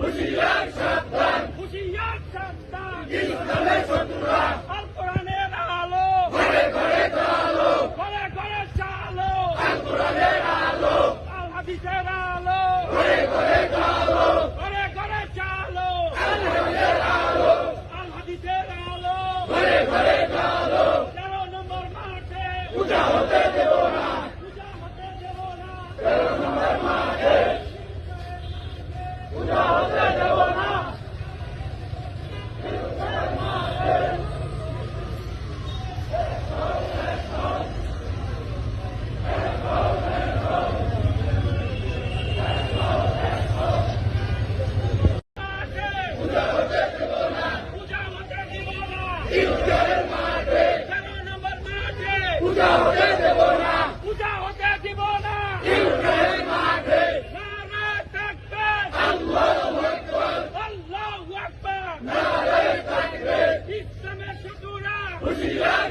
Kusiyar Sattar! Kusiyar Sattar! a! পূজা হতে দেব না। পূজা হতে দিব না। মাঠে। আল্লাহ আল্লাহ খুশিয়ার